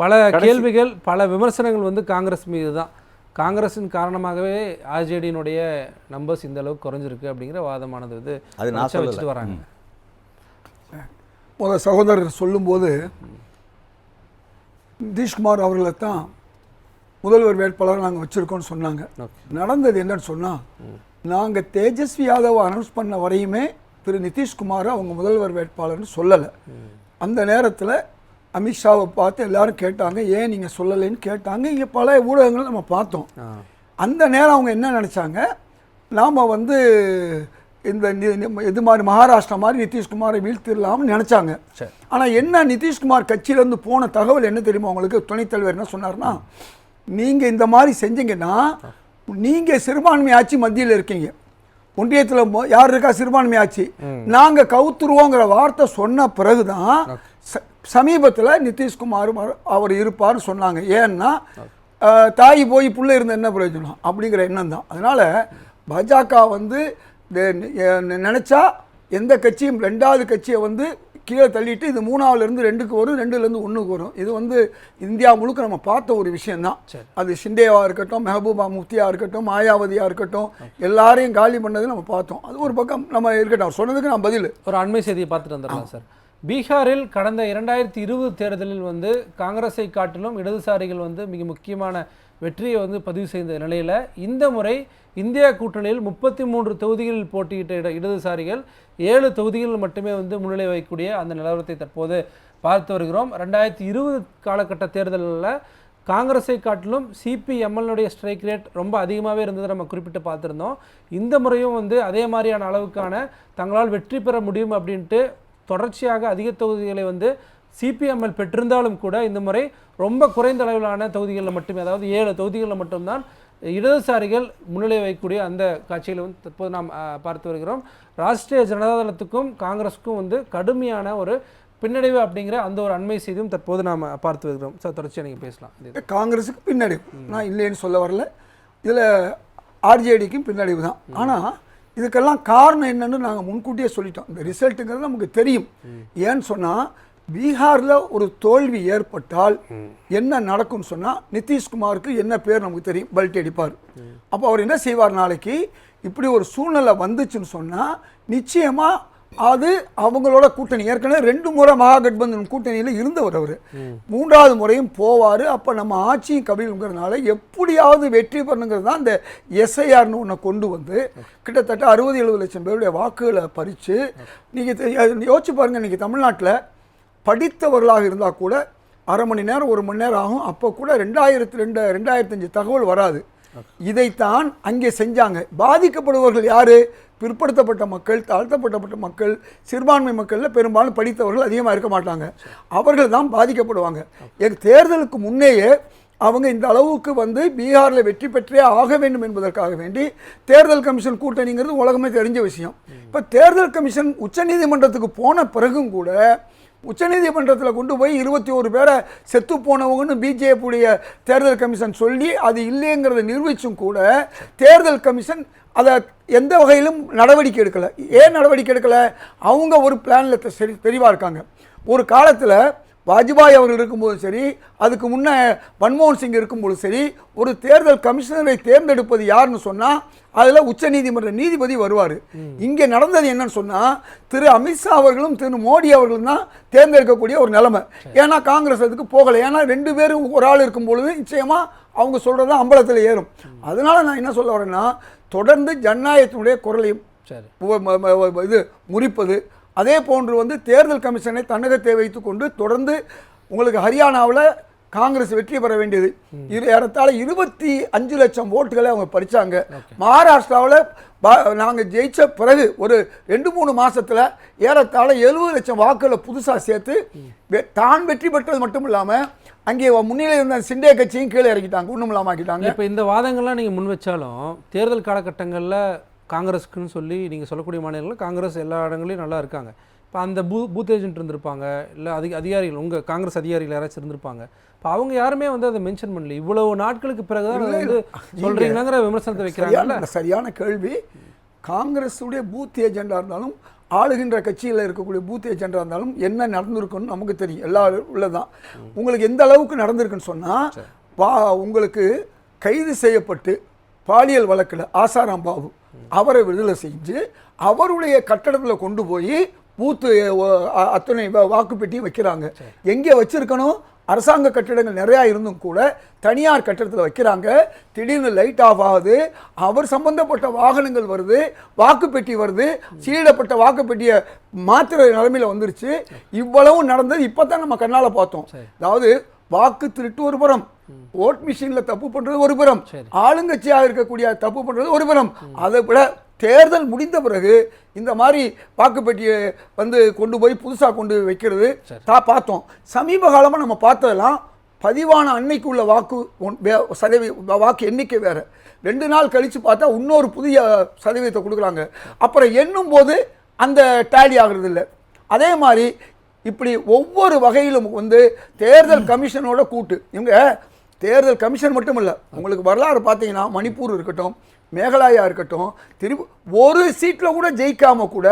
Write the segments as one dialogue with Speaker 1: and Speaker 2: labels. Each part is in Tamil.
Speaker 1: பல கேள்விகள் பல விமர்சனங்கள் வந்து காங்கிரஸ் மீது தான் காங்கிரஸின் காரணமாகவே ஆர்ஜேடியினுடைய நம்பர்ஸ் இந்த அளவுக்கு குறைஞ்சிருக்கு அப்படிங்கிற வாதமானது வந்து
Speaker 2: அது நான்
Speaker 1: தொடர்ச்சியா வச்சுட்டு வராங்க.
Speaker 3: முதல் சகோதரர் சொல்லும்போது நிதிஷ்குமார் அவர்களை தான் முதல்வர் வேட்பாளர் நாங்கள் வச்சுருக்கோம்னு சொன்னாங்க. நடந்தது என்னன்னு சொன்னால் நாங்கள் தேஜஸ்வி யாதவ் அனௌன்ஸ் பண்ண வரையுமே திரு நிதிஷ்குமாரை அவங்க முதல்வர் வேட்பாளர்னு சொல்லலை. அந்த நேரத்தில் அமித்ஷாவை பார்த்து எல்லாரும் கேட்டாங்க ஏன் நீங்கள் சொல்லலைன்னு? கேட்டாங்க. இங்கே பல ஊடகங்கள் நம்ம பார்த்தோம். அந்த நேரம் அவங்க என்ன நினச்சாங்க? நாம் வந்து இந்த இது மாதிரி மகாராஷ்டிரா மாதிரி நிதிஷ்குமாரை வீழ்த்திடலாம்னு நினச்சாங்க. ஆனால் என்ன நிதிஷ்குமார் கட்சியிலேருந்து போன தகவல் என்ன தெரியுமா உங்களுக்கு? துணைத் தலைவர் என்ன சொன்னார்னா நீங்கள் இந்த மாதிரி செஞ்சீங்கன்னா நீங்கள் சிறுபான்மை ஆட்சி மத்தியில் இருக்கீங்க. ஒன்றியத்தில் யார் இருக்கா சிறுபான்மை ஆட்சி? நாங்கள் கவுத்துருவோங்கிற வார்த்தை சொன்ன பிறகு தான் சமீபத்தில் நிதிஷ்குமார் ம- அவர் இருப்பார்னு சொன்னாங்க. ஏன்னா தாய் போய் புள்ள இருந்த என்ன பிரயோஜனம்? அப்படிங்கிற எண்ணம் தான். அதனால் பாஜக வந்து நினைச்சா எந்த கட்சியும் ரெண்டாவது கட்சியை வந்து கீழே தள்ளிட்டு இது மூணாவுல இருந்து ரெண்டுக்கு வரும் ரெண்டுலேருந்து ஒன்றுக்கு வரும். இது வந்து இந்தியா முழுக்க நம்ம பார்த்த ஒரு விஷயம்தான்
Speaker 1: சரி.
Speaker 3: அது ஷிண்டேவா இருக்கட்டும் மெஹபூபா முஃப்தியா இருக்கட்டும் மாயாவதியா இருக்கட்டும் எல்லாரையும் காலி பண்ணது நம்ம பார்த்தோம். அது ஒரு பக்கம் நம்ம இருக்கட்டும். அவர் சொன்னதுக்கு நான் பதில்.
Speaker 1: ஒரு அண்மை செய்தியை பார்த்துட்டு வந்துடலாம் சார். பீகாரில் கடந்த இரண்டாயிரத்தி இருபது தேர்தலில் வந்து காங்கிரஸை காட்டிலும் இடதுசாரிகள் வந்து மிக முக்கியமான வெற்றியை வந்து பதிவு செய்த நிலையில் இந்த முறை இந்தியா கூட்டணியில் முப்பத்தி மூன்று தொகுதிகளில் போட்டியிட்ட இட இடதுசாரிகள் ஏழு தொகுதிகளில் மட்டுமே வந்து முன்னிலை வைக்கக்கூடிய அந்த நிலவரத்தை தற்போது பார்த்து வருகிறோம். ரெண்டாயிரத்தி இருபது காலகட்ட தேர்தலில் காங்கிரஸை காட்டிலும் சிபிஎம்எல்னுடைய ஸ்ட்ரைக் ரேட் ரொம்ப அதிகமாகவே இருந்ததை நம்ம குறிப்பிட்டு பார்த்துருந்தோம். இந்த முறையும் வந்து அதே மாதிரியான அளவுக்கான தங்களால் வெற்றி பெற முடியும் அப்படின்ட்டு தொடர்ச்சியாக அதிக தொகுதிகளை வந்து சிபிஎம்எல் பெற்றிருந்தாலும் கூட இந்த முறை ரொம்ப குறைந்த அளவிலான தொகுதிகளில் மட்டுமே அதாவது ஏழு தொகுதிகளில் மட்டும்தான் இடதுசாரிகள் முன்னிலை வைக்கக்கூடிய அந்த காட்சிகளை வந்து தற்போது நாம் பார்த்து வருகிறோம். ராஷ்டிரிய ஜனதாதளத்துக்கும் காங்கிரஸுக்கும் வந்து கடுமையான ஒரு பின்னடைவு அப்படிங்கிற அந்த ஒரு அண்மை செய்தியும் தற்போது நாம் பார்த்து வருகிறோம். சார் தொடர்ச்சியாக நீங்கள் பேசலாம்.
Speaker 3: காங்கிரஸுக்கு பின்னடைவு. நான் இல்லைன்னு சொல்ல வரல. இதில் ஆர்ஜேடிக்கும் பின்னடைவு தான். ஆனால் இதுக்கெல்லாம் காரணம் என்னன்னு நாங்கள் முன்கூட்டியே சொல்லிட்டோம். இந்த ரிசல்ட்டுங்கிறது நமக்கு தெரியும். ஏன்னு சொன்னால் பீகாரில் ஒரு தோல்வி ஏற்பட்டால் என்ன நடக்கும்னு சொன்னால் நிதிஷ்குமாருக்கு என்ன பேர் நமக்கு தெரியும்? பல்ட் அடிப்பார். அப்போ அவர் என்ன செய்வார் நாளைக்கு? இப்படி ஒரு சூழ்நிலை வந்துச்சுன்னு சொன்னால் நிச்சயமாக அது அவங்களோட கூட்டணி. ஏற்கனவே ரெண்டு முறை மகாகட்பந்தன் கூட்டணியில் இருந்தவர் அவர். மூன்றாவது முறையும் போவார். அப்போ நம்ம ஆட்சியும் கவிழ்ங்கிறதுனால எப்படியாவது வெற்றி பண்ணுங்கிறது தான் இந்த எஸ்ஐஆர்னு ஒன்றை கொண்டு வந்து கிட்டத்தட்ட அறுபது எழுபது லட்சம் பேருடைய வாக்குகளை பறித்து நீங்கள் யோசிச்சு பாருங்கள் இன்றைக்கி தமிழ்நாட்டில் படித்தவர்களாக இருந்தால் கூட அரை மணி நேரம் ஒரு மணி நேரம் ஆகும். அப்போ கூட ரெண்டாயிரத்து ரெண்டு ரெண்டாயிரத்தஞ்சு தகவல் வராது. இதைத்தான் அங்கே செஞ்சாங்க. பாதிக்கப்படுபவர்கள் யாரு? பிற்படுத்தப்பட்ட மக்கள் தாழ்த்தப்பட்டப்பட்ட மக்கள் சிறுபான்மை மக்களில் பெரும்பாலும் படித்தவர்கள் அதிகமாக இருக்க மாட்டாங்க. அவர்கள் தான் பாதிக்கப்படுவாங்க. தேர்தலுக்கு முன்னேயே அவங்க இந்த அளவுக்கு வந்து பீகாரில் வெற்றி பெற்றே ஆக வேண்டும் என்பதற்காக வேண்டி தேர்தல் கமிஷன் கூட்டணிங்கிறது உலகமே தெரிஞ்ச விஷயம். இப்போ தேர்தல் கமிஷன் உச்சநீதிமன்றத்துக்கு போன பிறகும் கூட உச்சநீதிமன்றத்தில் கொண்டு போய் இருபத்தி ஒரு பேரை செத்து போனவங்கன்னு பிஜேபியுடைய தேர்தல் கமிஷன் சொல்லி அது இல்லைங்கிறத நிரூபிச்சும் கூட தேர்தல் கமிஷன் அதை எந்த வகையிலும் நடவடிக்கை எடுக்கலை. ஏன் நடவடிக்கை எடுக்கலை? அவங்க ஒரு பிளானில் சரி தெளிவாக இருக்காங்க. ஒரு காலத்தில் வாஜ்பாய் அவர்கள் இருக்கும்போதும் சரி அதுக்கு முன்ன மன்மோகன் சிங் இருக்கும்போது சரி ஒரு தேர்தல் கமிஷனரை தேர்ந்தெடுப்பது யாருன்னு சொன்னால் அதில் உச்சநீதிமன்ற நீதிபதி வருவார். இங்கே நடந்தது என்னன்னு சொன்னால் திரு அமித்ஷா அவர்களும் திரு மோடி அவர்களும் தான் தேர்ந்தெடுக்கக்கூடிய ஒரு நிலைமை. ஏன்னா காங்கிரஸ் அதுக்கு போகலை. ஏன்னா ரெண்டு பேரும் ஒரு ஆள் இருக்கும் பொழுது நிச்சயமாக அவங்க சொல்கிறது தான் அம்பலத்தில் ஏறும். அதனால நான் என்ன சொல்ல வரேன்னா தொடர்ந்து ஜனநாயகத்தினுடைய குரலையும் இது முறிப்பது அதே போன்று வந்து தேர்தல் கமிஷனை தன்னகத்தை வைத்துக்கொண்டு தொடர்ந்து உங்களுக்கு ஹரியானாவில் காங்கிரஸ் வெற்றி பெற வேண்டியது. இரு ஏறத்தாழ இருபத்தி அஞ்சு லட்சம் ஓட்டுகளை அவங்க பறிச்சாங்க. மகாராஷ்டிராவில் நாங்கள் ஜெயிச்ச பிறகு ஒரு ரெண்டு மூணு மாசத்துல ஏறத்தாழ எழுபது லட்சம் வாக்குகளை புதுசாக சேர்த்து வெ- தான் வெற்றி பெற்றது மட்டும் இல்லாமல் அங்கே முன்னிலை இருந்த சிண்டே கட்சியும் கீழே இறக்கிட்டாங்க ஒன்றும் இல்லாமல் ஆக்கிட்டாங்க.
Speaker 1: இப்போ இந்த வாதங்கள்லாம் நீங்கள் முன் வச்சாலும் தேர்தல் காலகட்டங்களில் காங்கிரஸுக்குன்னு சொல்லி நீங்கள் சொல்லக்கூடிய மாநிலங்களில் காங்கிரஸ் எல்லா இடங்களையும் நல்லா இருக்காங்க. இப்போ அந்த பூ பூத் ஏஜென்ட் இருந்திருப்பாங்க இல்லை அதிக அதிகாரிகள் உங்கள் காங்கிரஸ் அதிகாரிகள் யாராச்சும் இருந்திருப்பாங்க. இப்போ அவங்க யாருமே வந்து அதை மென்ஷன் பண்ணல. இவ்வளவு நாட்களுக்கு பிறகு தான் வந்து சொல்கிறீங்களாங்கிற விமர்சனத்தை வைக்கிறாங்கல்ல?
Speaker 3: சரியான கேள்வி. காங்கிரஸுடைய பூத் ஏஜெண்டாக இருந்தாலும் ஆளுகின்ற கட்சியில் இருக்கக்கூடிய பூத் ஏஜெண்டாக இருந்தாலும் என்ன நடந்திருக்குன்னு நமக்கு தெரியும். எல்லா உள்ளதான். உங்களுக்கு எந்த அளவுக்கு நடந்திருக்குன்னு சொன்னால் வா உங்களுக்கு கைது செய்யப்பட்டு பாலியல் வழக்கில் ஆசாராம் பாபு அவரை விடுதலை செஞ்சு அவருடைய கட்டடத்தில் கொண்டு போய் பூத்து அத்தனை வாக்குப்பெட்டியும் வைக்கிறாங்க. எங்கே வச்சிருக்கணும்? அரசாங்க கட்டிடங்கள் நிறையா இருந்தும் கூட தனியார் கட்டிடத்தில் வைக்கிறாங்க. திடீர்னு லைட் ஆஃப் ஆகுது. அவர் சம்பந்தப்பட்ட வாகனங்கள் வருது வாக்குப்பெட்டி வருது. சீடப்பட்ட வாக்குப்பெட்டியை மாத்திர நிலைமையில வந்துருச்சு. இவ்வளவும் நடந்தது இப்போ தான் நம்ம கண்ணால் பார்த்தோம். அதாவது வாக்கு திருட்டு ஒரு புறம். ஓட் மிஷினில் தப்பு பண்ணுறது ஒரு புறம். ஆளுங்கட்சியாக இருக்கக்கூடிய தப்பு பண்ணுறது ஒரு புறம். அதை விட தேர்தல் முடிந்த பிறகு இந்த மாதிரி வாக்குப்பெட்டியை வந்து கொண்டு போய் புதுசாக கொண்டு வைக்கிறது தா பார்த்தோம். சமீப காலமாக நம்ம பார்த்ததெல்லாம் பதிவான அன்னைக்கு உள்ள வாக்கு சதவீ வாக்கு எண்ணிக்கை வேற. ரெண்டு நாள் கழித்து பார்த்தா இன்னொரு புதிய சதவீதத்தை கொடுக்குறாங்க. அப்புறம் எண்ணும் போது அந்த டேலி ஆகுறது இல்லை. அதே மாதிரி இப்படி ஒவ்வொரு வகையிலும் வந்து தேர்தல் கமிஷனோட கூட்டு. இவங்க தேர்தல் கமிஷன் மட்டும் இல்லை உங்களுக்கு வரலாறு பார்த்தீங்கன்னா மணிப்பூர் இருக்கட்டும் மேகாலயா இருக்கட்டும் திரு ஒரு சீட்டில் கூட ஜெயிக்காம கூட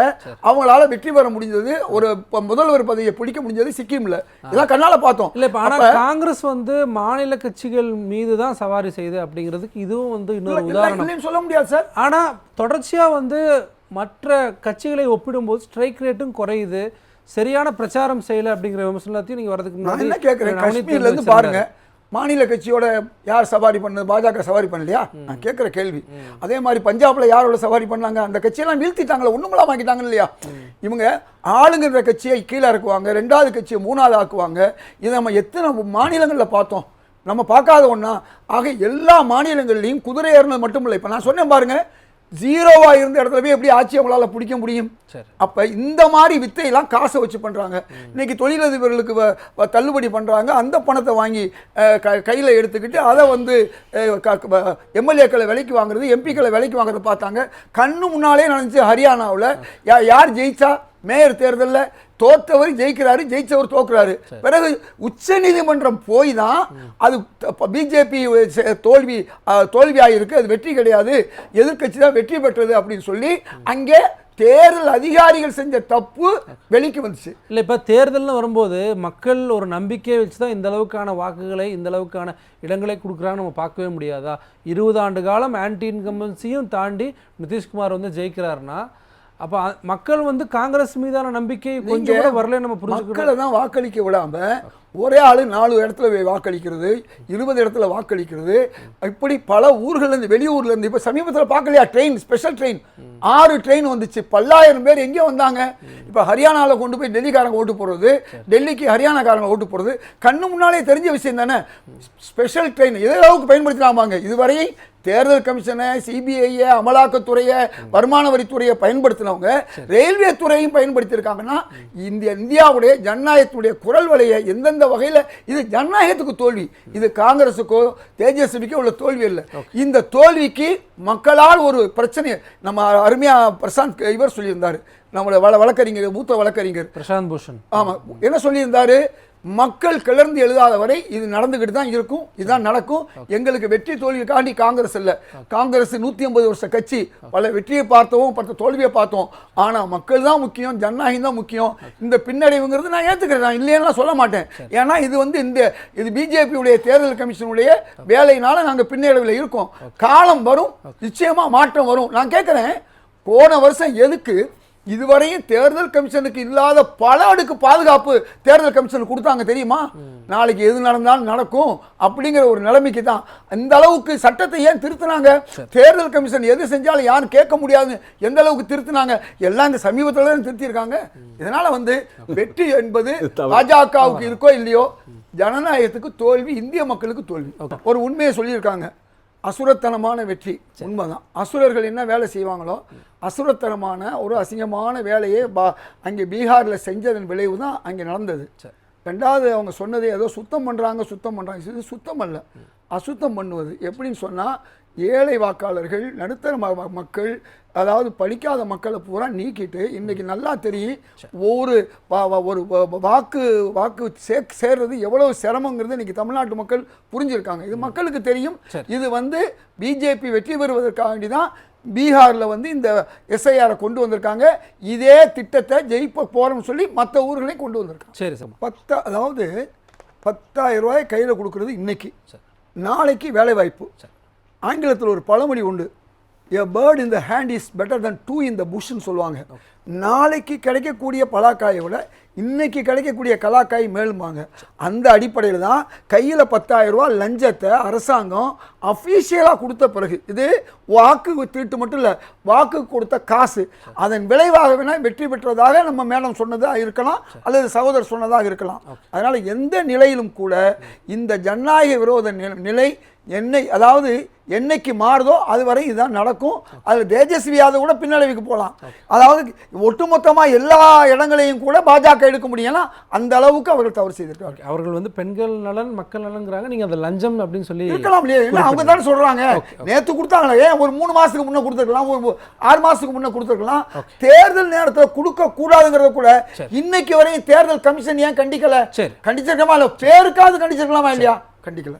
Speaker 3: அவங்களால வெற்றி பெற முடிஞ்சது ஒரு இப்ப முதல்வர் பதவியை பிடிக்க முடிஞ்சது சிக்கிம்ல இதெல்லாம் கண்ணால பார்த்தோம்.
Speaker 1: இல்ல இப்ப ஆனா காங்கிரஸ் வந்து மாநில கட்சிகள் மீது தான் சவாரி செய்யுது அப்படிங்கிறதுக்கு இதுவும் வந்து இன்னொரு உதாரணம்.
Speaker 3: சொல்ல முடியாது சார்.
Speaker 1: ஆனா தொடர்ச்சியா வந்து மற்ற கட்சிகளை ஒப்பிடும்போது ஸ்ட்ரைக் ரேட்டும் குறையுது. சரியான பிரச்சாரம் செய்யல அப்படிங்கிற விமர்சனத்தையும் நீங்க வரதுக்கு
Speaker 3: நான்
Speaker 1: முன்னாடி
Speaker 3: என்ன கேட்குறேன்
Speaker 1: நவநீத்
Speaker 3: காஷ்மீர்ல இருந்து
Speaker 1: தெரிவிச்சிருந்தாரு.
Speaker 3: பாருங்க. மாநில கட்சியோட யார் சவாரி பண்ணது பாஜக சவாரி பண்ணலையா? நான் கேட்குற கேள்வி. அதே மாதிரி பஞ்சாப்ல யாரோட சவாரி பண்ணாங்க? அந்த கட்சியெல்லாம் வீழ்த்திட்டாங்களே ஒண்ணுமில்லாம ஆக்கிட்டாங்க இல்லையா? இவங்க ஆளுங்கிற கட்சியை கீழே இறக்குவாங்க ரெண்டாவது கட்சியை மூணாவது ஆக்குவாங்க. இதை நம்ம எத்தனை மாநிலங்களில் பார்த்தோம்? நம்ம பார்க்காத ஒன்றா ஆக எல்லா மாநிலங்கள்லையும் குதிரை ஏறினது மட்டும் இல்லை இப்போ நான் சொன்னேன் பாருங்க ஜீரோவா இருந்த இடத்துல போய் எப்படி ஆட்சி அவங்களால பிடிக்க முடியும்?
Speaker 1: சரி.
Speaker 3: அப்ப இந்த மாதிரி வித்தையெல்லாம் காசை வச்சு பண்றாங்க. இன்னைக்கு தொழிலதிபர்களுக்கு தள்ளுபடி பண்றாங்க. அந்த பணத்தை வாங்கி க- கையில எடுத்துக்கிட்டு அதை வந்து எம்எல்ஏக்களை விலைக்கு வாங்குறது எம்பிக்களை விலைக்கு வாங்குறத பார்த்தாங்க. கண்ணு முன்னாலே நடந்துச்சு ஹரியானாவில் யார் ஜெயிச்சா? மேயர் தேர்தலில். தோத்தவர் ஜெயிக்கிறாரு ஜெயிச்சவர் தோக்குறாரு. பிறகு உச்ச நீதிமன்றம் போய் தான் அது பிஜேபி தோல்வி அஹ், தோல்வியாயிருக்கு. அது வெற்றி கிடையாது. எதிர்க்கட்சி தான் வெற்றி பெற்றது அப்படின்னு சொல்லி அங்கே தேர்தல் அதிகாரிகள் செஞ்ச தப்பு வெளிக்கு வந்துச்சு.
Speaker 1: இல்லை இப்போ தேர்தல்னு வரும்போது மக்கள் ஒரு நம்பிக்கையை வச்சு தான் இந்த அளவுக்கான வாக்குகளை இந்த அளவுக்கான இடங்களை கொடுக்குறாங்க நம்ம பார்க்கவே முடியாதா? இருபது ஆண்டு காலம் ஆன்டி இன்கம்பன்சியும் தாண்டி நிதிஷ்குமார் வந்து ஜெயிக்கிறாருன்னா அப்போ மக்கள் வந்து காங்கிரஸ் மீதான நம்பிக்கை கொஞ்சம் கூட வரல நம்ம
Speaker 3: மக்களை தான் வாக்களிக்க விடாம ஒரே ஆளு நாலு இடத்துல வாக்களிக்கிறது இருபது இடத்துல வாக்களிக்கிறது. இப்படி பல ஊர்கள்ல இருந்து வெளியூர்ல இருந்து இப்ப சமீபத்தில் பார்க்கலையா? ட்ரெயின் ஸ்பெஷல் ட்ரெயின் ஆறு ட்ரெயின் வந்துச்சு. பல்லாயிரம் பேர் எங்கே வந்தாங்க. இப்ப ஹரியானால கொண்டு போய் டெல்லிக்காரங்க ஓட்டு போடுறது டெல்லிக்கு ஹரியானாக்காரங்க ஓட்டு போடுறது. கண்ணு முன்னாலே தெரிஞ்ச விஷயம் தானே? ஸ்பெஷல் ட்ரெயின் எதை அளவுக்கு பயன்படுத்தலாமாங்க இதுவரை தேர்தல் கமிஷனை சிபிஐயை அமலாக்கத்துறையை வருமான வரித்துறையை பயன்படுத்தினவங்க ரயில்வே துறையும் பயன்படுத்தியிருக்காங்கன்னா இந்திய இந்தியாவுடைய ஜனநாயகத்துடைய குரல் வலையை எந்தெந்த வகையில் இது ஜனநாயகத்துக்கு தோல்வி. இது காங்கிரஸுக்கோ தேஜஸ்விக்கோ உள்ள தோல்வி இல்லை இந்த தோல்விக்கு மக்களால் ஒரு பிரச்சனை நம்ம அருமையா பிரசாந்த் இவர் சொல்லியிருந்தாரு. நம்மளோட வழ வழக்கறிஞர் மூத்த வழக்கறிஞர்.
Speaker 1: பிரசாந்த் பூஷன்
Speaker 3: ஆமா. என்ன சொல்லியிருந்தாரு? மக்கள் கிளர்ந்து எழுதாத வரை இது நடந்துகிட்டு தான் இருக்கும். இதுதான் நடக்கும். எங்களுக்கு வெற்றி தோல்விக்காண்டி காங்கிரஸ் இல்ல. காங்கிரஸ் நூத்தி ஐம்பது வருஷ கட்சி. பல வெற்றியை பார்த்தோம் பல தோல்வியை பார்த்தோம். ஆனா மக்கள் தான் முக்கியம் ஜனநாயகம் தான் முக்கியம். இந்த பின்னடைவுங்கிறது நான் ஏத்துக்கிறேன். நான் இல்லைன்னா சொல்ல மாட்டேன். ஏன்னா இது வந்து இந்த இது பிஜேபியுடைய தேர்தல் கமிஷனுடைய வேலையினால நாங்க பின்னடைவில் இருக்கோம். காலம் வரும். நிச்சயமா மாற்றம் வரும். நான் கேட்கிறேன் போன வருஷம் எதுக்கு இதுவரையும் தேர்தல் கமிஷனுக்கு இல்லாத பல அடுக்கு பாதுகாப்பு தேர்தல் கமிஷனுக்கு கொடுத்தாங்க தெரியுமா? நாளைக்கு எது நடந்தாலும் நடக்கும் அப்படிங்கிற ஒரு நிலைமைக்கு தான். அந்த அளவுக்கு சட்டத்தை ஏன் திருத்தினாங்க? தேர்தல் கமிஷன் எது செஞ்சாலும் யாரும் கேட்க முடியாதுன்னு எந்த அளவுக்கு திருத்தினாங்க? எல்லாம் இந்த சமீபத்தில் தான் திருத்தியிருக்காங்க. இதனால வந்து வெற்றி என்பது பாஜகவுக்கு இருக்கோ இல்லையோ ஜனநாயகத்துக்கு தோல்வி இந்திய மக்களுக்கு தோல்வி. ஒரு உண்மையை சொல்லியிருக்காங்க. அசுரத்தனமான வெற்றி. உண்மைதான். அசுரர்கள் என்ன வேலை செய்வாங்களோ அசுரத்தனமான ஒரு அசிங்கமான வேலையை பா அங்கே பீகாரில் செஞ்சதன் விளைவு தான் அங்கே நடந்தது. ரெண்டாவது அவங்க சொன்னது ஏதோ சுத்தம் பண்ணுறாங்க சுத்தம் பண்ணுறாங்க இது சுத்தம் அல்ல. அசுத்தம் பண்ணுவது. எப்படின்னு சொன்னால் ஏழை வாக்காளர்கள் நடுத்தர மக்கள் அதாவது படிக்காத மக்களை பூரா நீக்கிட்டு இன்னைக்கு நல்லா தெரியும் ஒரு வா- வாக்கு வாக்கு சே சேர்றது எவ்வளவு சிரமங்கிறது இன்னைக்கு தமிழ்நாட்டு மக்கள் புரிஞ்சிருக்காங்க. இது மக்களுக்கு தெரியும். இது வந்து பிஜேபி வெற்றி பெறுவதற்காண்டி தான் பீகாரில் வந்து இந்த எஸ்ஐஆரை கொண்டு வந்திருக்காங்க. இதே திட்டத்தை ஜெயிப்ப போகிறோம்னு சொல்லி மற்ற ஊர்களையும் கொண்டு வந்திருக்காங்க.
Speaker 1: சரி சார்.
Speaker 3: பத்தா அதாவது பத்தாயிரம் ரூபாய் கையில் கொடுக்கறது இன்னைக்கு. நாளைக்கு வேலை வாய்ப்பு ஆங்கிலத்தில் ஒரு பழமொழி உண்டு a bird in the hand is better than two in the புஷ்ன்னு சொல்லுவாங்க நாளைக்கு கிடைக்கக்கூடிய பலாக்காயை விட இன்றைக்கி கிடைக்கக்கூடிய கலாக்காய் மேலும்பாங்க. அந்த அடிப்படையில் தான் கையில் பத்தாயிரம் லஞ்சத்தை அரசாங்கம் அஃபீஷியலாக கொடுத்த பிறகு இது வாக்கு திருட்டு மட்டும் இல்லை வாக்கு கொடுத்த காசு அதன் விளைவாக வேணால் வெற்றி பெற்றதாக நம்ம மேடம் சொன்னதாக இருக்கலாம் அல்லது சகோதரர் சொன்னதாக இருக்கலாம். அதனால் எந்த நிலையிலும் கூட இந்த ஜனநாயக விரோத நிலை என்னை அதாவது என்னைக்கு மாறுதோ அது வரை இதுதான் நடக்கும். அது தேஜஸ்வி கூட பின்னடைவுக்கு போகலாம். அதாவது ஒட்டுமொத்தமாக எல்லா இடங்களையும் கூட பாஜக எடுக்க முடியலாம் அந்த அளவுக்கு அவர்கள் தவறு செய்திருக்காங்க
Speaker 1: அவர்கள் வந்து பெண்கள் நலன் மக்கள் நலன்ங்கிறாங்க. நீங்க அந்த லஞ்சம் அப்படின்னு சொல்லி
Speaker 3: இருக்கலாம் இல்லையா? ஏன்னா அவங்க தானே சொல்றாங்க. நேத்து கொடுத்தாங்களே? ஏன் ஒரு மூணு மாசத்துக்கு முன்ன கொடுத்துருக்கலாம்? ஒரு ஆறு மாசத்துக்கு முன்ன கொடுத்துருக்கலாம்? தேர்தல் நேரத்தில் கொடுக்க கூடாதுங்கிறத கூட இன்னைக்கு வரையும் தேர்தல் கமிஷன் ஏன் கண்டிக்கல?
Speaker 1: சரி.
Speaker 3: கண்டிச்சிருக்கமா இல்ல பேருக்காவது கண்டிச்சிருக்கலாமா இல்லையா? கண்டிக்கல.